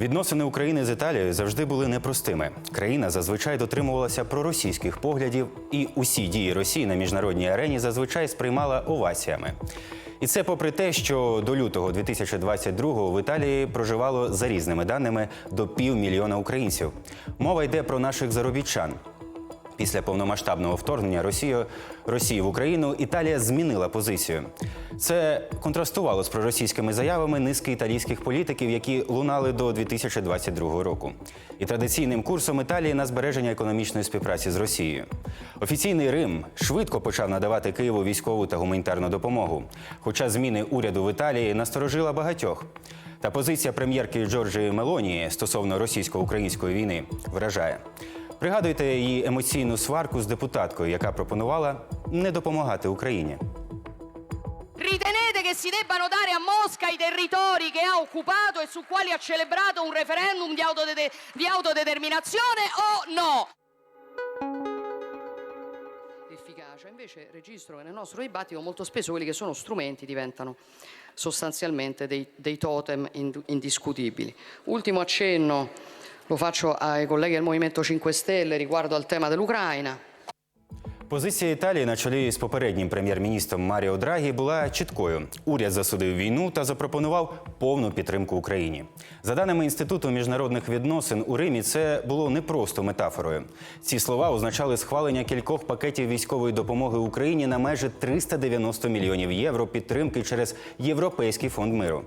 Відносини України з Італією завжди були непростими. Країна зазвичай дотримувалася проросійських поглядів, і усі дії Росії на міжнародній арені зазвичай сприймала оваціями. І це попри те, що до лютого 2022-го в Італії проживало за різними даними до півмільйона українців. Мова йде про наших заробітчан. Після повномасштабного вторгнення Росії, Росії в Україну Італія змінила позицію. Це контрастувало з проросійськими заявами низки італійських політиків, які лунали до 2022 року. І традиційним курсом Італії на збереження економічної співпраці з Росією. Офіційний Рим швидко почав надавати Києву військову та гуманітарну допомогу. Хоча зміни уряду в Італії насторожила багатьох. Та позиція прем'єрки Джорджії Мелонії стосовно російсько-української війни вражає. Пригадуйте її емоційну сварку з депутаткою, яка пропонувала не допомагати Україні. Ritenete che si debbano dare a Mosca i territori che ha occupato e su quali ha celebrato un referendum di, autodete- di autodeterminazione o no? Efficace. Invece registro che nel nostro dibattito molto spesso quelli che sono strumenti diventano sostanzialmente dei, dei totem ind- indiscutibili. Ultimo accenno lo faccio ai colleghi del Movimento 5 Stelle riguardo al tema dell'Ucraina. Позиція Італії на чолі з попереднім прем'єр-міністром Маріо Драгі була чіткою. Уряд засудив війну та запропонував повну підтримку Україні. За даними інституту міжнародних відносин у Римі, це було не просто метафорою. Ці слова означали схвалення кількох пакетів військової допомоги Україні на майже 390 мільйонів євро підтримки через Європейський фонд миру.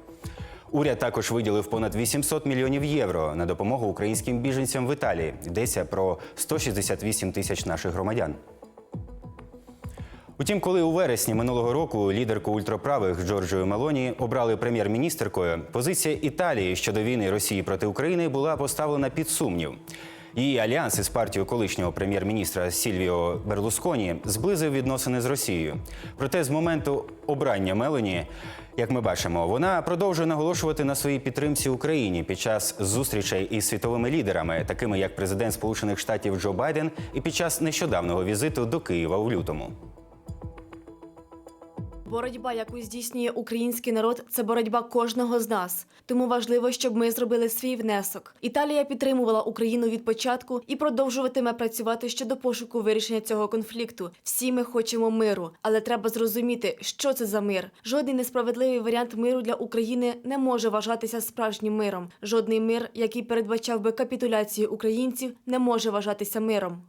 Уряд також виділив понад 800 мільйонів євро на допомогу українським біженцям в Італії. Йдеться про 168 тисяч наших громадян. Утім, коли у вересні минулого року лідерку ультраправих Джорджію Мелоні обрали прем'єр-міністркою, позиція Італії щодо війни Росії проти України була поставлена під сумнів. Її альянс із партією колишнього прем'єр-міністра Сільвіо Берлусконі зблизив відносини з Росією. Проте з моменту обрання Мелоні, як ми бачимо, вона продовжує наголошувати на своїй підтримці Україні під час зустрічей із світовими лідерами, такими як президент Сполучених Штатів Джо Байден, і під час нещодавнього візиту до Києва у лютому. Боротьба, яку здійснює український народ, це боротьба кожного з нас. Тому важливо, щоб ми зробили свій внесок. Італія підтримувала Україну від початку і продовжуватиме працювати щодо пошуку вирішення цього конфлікту. Всі ми хочемо миру, але треба зрозуміти, що це за мир. Жодний несправедливий варіант миру для України не може вважатися справжнім миром. Жодний мир, який передбачав би капітуляцію українців, не може вважатися миром.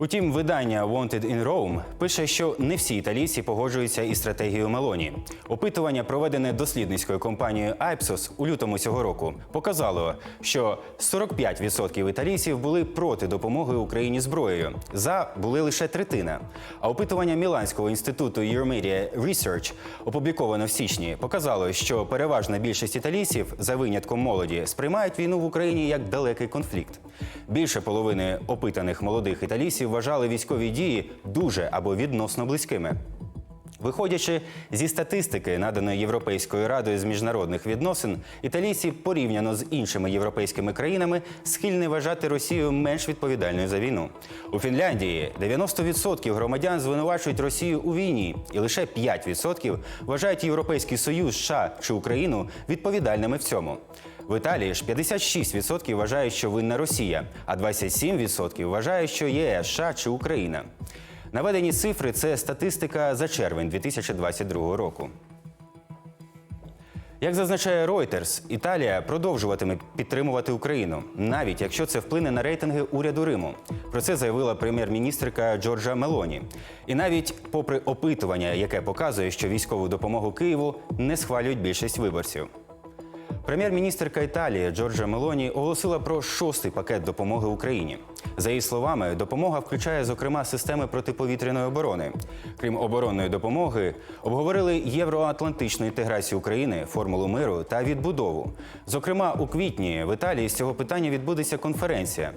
Утім, видання Wanted in Rome пише, що не всі італійці погоджуються із стратегією Мелоні. Опитування, проведене дослідницькою компанією Ipsos у лютому цього року, показало, що 45% італійців були проти допомоги Україні зброєю. За були лише третина. А опитування Міланського інституту Euromedia Research, опубліковане в січні, показало, що переважна більшість італійців, за винятком молоді, сприймають війну в Україні як далекий конфлікт. Більше половини опитаних молодих італійців вважали військові дії дуже або відносно близькими. Виходячи зі статистики, наданої Європейською радою з міжнародних відносин, італійці порівняно з іншими європейськими країнами схильні вважати Росію менш відповідальною за війну. У Фінляндії 90% громадян звинувачують Росію у війні, і лише 5% вважають Європейський Союз, США чи Україну відповідальними в цьому. В Італії ж 56% вважають, що винна Росія, а 27% вважають, що ЄС, США чи Україна. Наведені цифри це статистика за червень 2022 року. Як зазначає Reuters, Італія продовжуватиме підтримувати Україну, навіть якщо це вплине на рейтинги уряду Риму. Про це заявила прем'єр-міністрка Джорджа Мелоні. І навіть попри опитування, яке показує, що військову допомогу Києву не схвалюють більшість виборців. Прем'єр-міністрка Італії Джорджа Мелоні оголосила про шостий пакет допомоги Україні. За її словами, допомога включає зокрема системи протиповітряної оборони. Крім оборонної допомоги, обговорили євроатлантичну інтеграцію України, формулу миру та відбудову. Зокрема, у квітні в Італії з цього питання відбудеться конференція.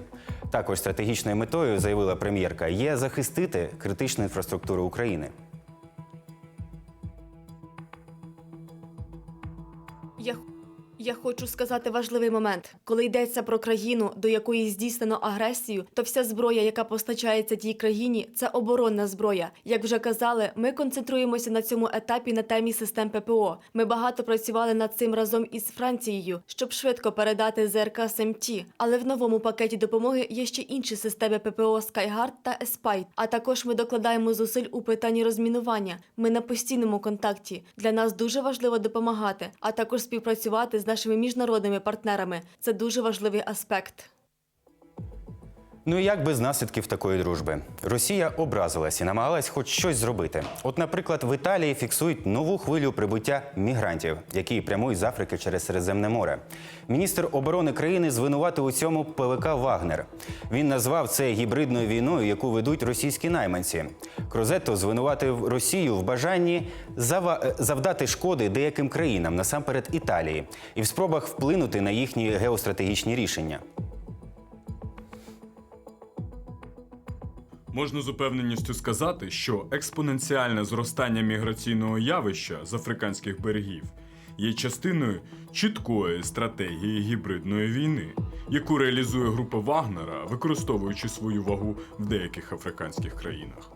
Також стратегічною метою заявила прем'єрка є захистити критичну інфраструктуру України. Я, хочу сказати важливий момент. Коли йдеться про країну, до якої здійснено агресію, то вся зброя, яка постачається тій країні, це оборонна зброя. Як вже казали, ми концентруємося на цьому етапі на темі систем ППО. Ми багато працювали над цим разом із Францією, щоб швидко передати ЗРК СМТ. Але в новому пакеті допомоги є ще інші системи ППО Skyguard та Еспайт. А також ми докладаємо зусиль у питанні розмінування. Ми на постійному контакті. Для нас дуже важливо допомагати, а також співпрацювати з нашими міжнародними партнерами. Це дуже важливий аспект. Ну і як без наслідків такої дружби? Росія образилась і намагалась хоч щось зробити. От, наприклад, в Італії фіксують нову хвилю прибуття мігрантів, які прямують з Африки через Середземне море. Міністр оборони країни звинуватив у цьому ПВК Вагнер. Він назвав це гібридною війною, яку ведуть російські найманці. Крозетто звинуватив Росію в бажанні е, завдати шкоди деяким країнам, насамперед Італії, і в спробах вплинути на їхні геостратегічні рішення. Можна з упевненістю сказати, що експоненціальне зростання міграційного явища з африканських берегів є частиною чіткої стратегії гібридної війни, яку реалізує група Вагнера, використовуючи свою вагу в деяких африканських країнах.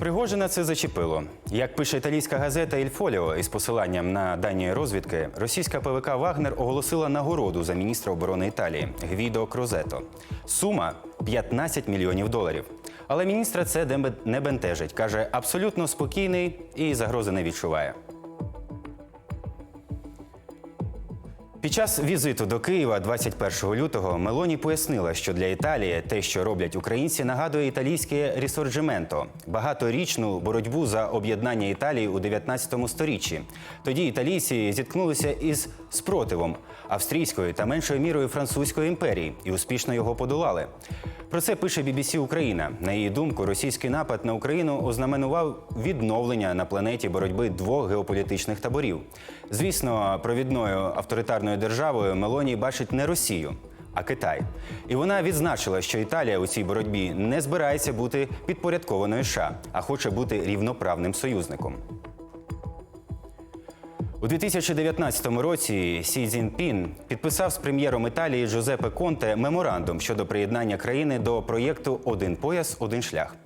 Пригожина це зачепило. Як пише італійська газета «Іль Фоліо» із посиланням на дані розвідки, російська ПВК Вагнер оголосила нагороду за міністра оборони Італії Гвідо Крозето. Сума 15 мільйонів доларів. Але міністра це не бентежить. каже, абсолютно спокійний і загрози не відчуває. Під час візиту до Києва 21 лютого Мелоні пояснила, що для Італії те, що роблять українці, нагадує італійське рісорджименто – багаторічну боротьбу за об'єднання Італії у 19 сторіччі. Тоді італійці зіткнулися із спротивом австрійської та меншою мірою французької імперії і успішно його подолали. Про це пише BBC Україна. На її думку, російський напад на Україну ознаменував відновлення на планеті боротьби двох геополітичних таборів. Звісно, провідною авторитарною державою Мелоній бачить не Росію. А Китай, і вона відзначила, що Італія у цій боротьбі не збирається бути підпорядкованою США, а хоче бути рівноправним союзником. У 2019 році Сі Цзіньпін підписав з прем'єром Італії Джузепе Конте меморандум щодо приєднання країни до проєкту Один пояс, один шлях.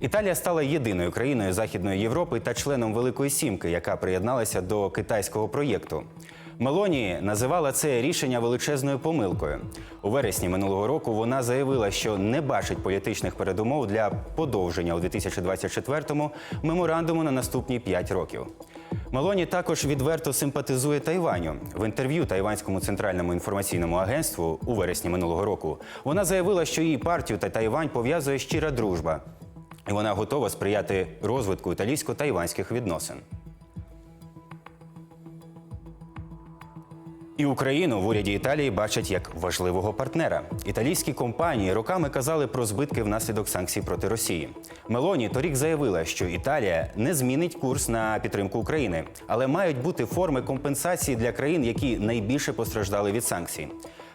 Італія стала єдиною країною Західної Європи та членом Великої Сімки, яка приєдналася до китайського проєкту. Мелоні називала це рішення величезною помилкою. У вересні минулого року вона заявила, що не бачить політичних передумов для подовження у 2024-му меморандуму на наступні 5 років. Мелоні також відверто симпатизує Тайваню. В інтерв'ю Тайванському центральному інформаційному агентству у вересні минулого року вона заявила, що її партію та Тайвань пов'язує щира дружба, і вона готова сприяти розвитку італійсько-тайванських відносин. І Україну в уряді Італії бачать як важливого партнера. Італійські компанії роками казали про збитки внаслідок санкцій проти Росії. Мелоні торік заявила, що Італія не змінить курс на підтримку України, але мають бути форми компенсації для країн, які найбільше постраждали від санкцій.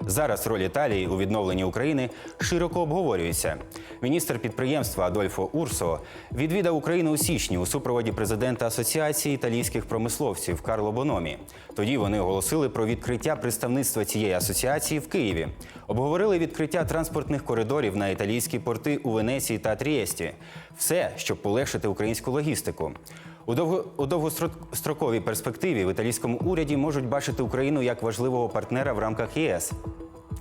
Зараз роль Італії у відновленні України широко обговорюється. Міністр підприємства Адольфо Урсо відвідав Україну у січні у супроводі президента Асоціації італійських промисловців Карло Бономі. Тоді вони оголосили про відкриття представництва цієї асоціації в Києві. Обговорили відкриття транспортних коридорів на італійські порти у Венеції та Трієсті. Все, щоб полегшити українську логістику. У довго у довгостроковій перспективі в італійському уряді можуть бачити Україну як важливого партнера в рамках ЄС.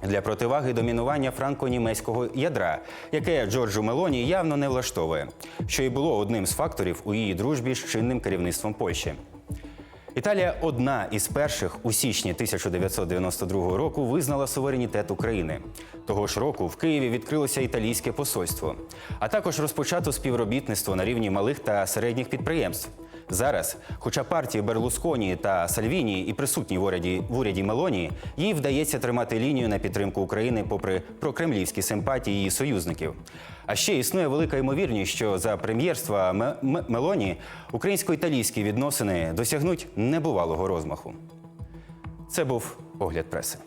Для противаги домінування франко-німецького ядра, яке Джорджу Мелоні явно не влаштовує, що і було одним з факторів у її дружбі з чинним керівництвом Польщі. Італія одна із перших у січні 1992 року визнала суверенітет України. Того ж року в Києві відкрилося італійське посольство, а також розпочато співробітництво на рівні малих та середніх підприємств. Зараз, хоча партії Берлусконі та Сальвіні і присутні в уряді в уряді Мелоні, їй вдається тримати лінію на підтримку України попри прокремлівські симпатії її союзників. А ще існує велика ймовірність, що за прем'єрства Ме- Ме- Мелоні українсько-італійські відносини досягнуть небувалого розмаху. Це був огляд преси.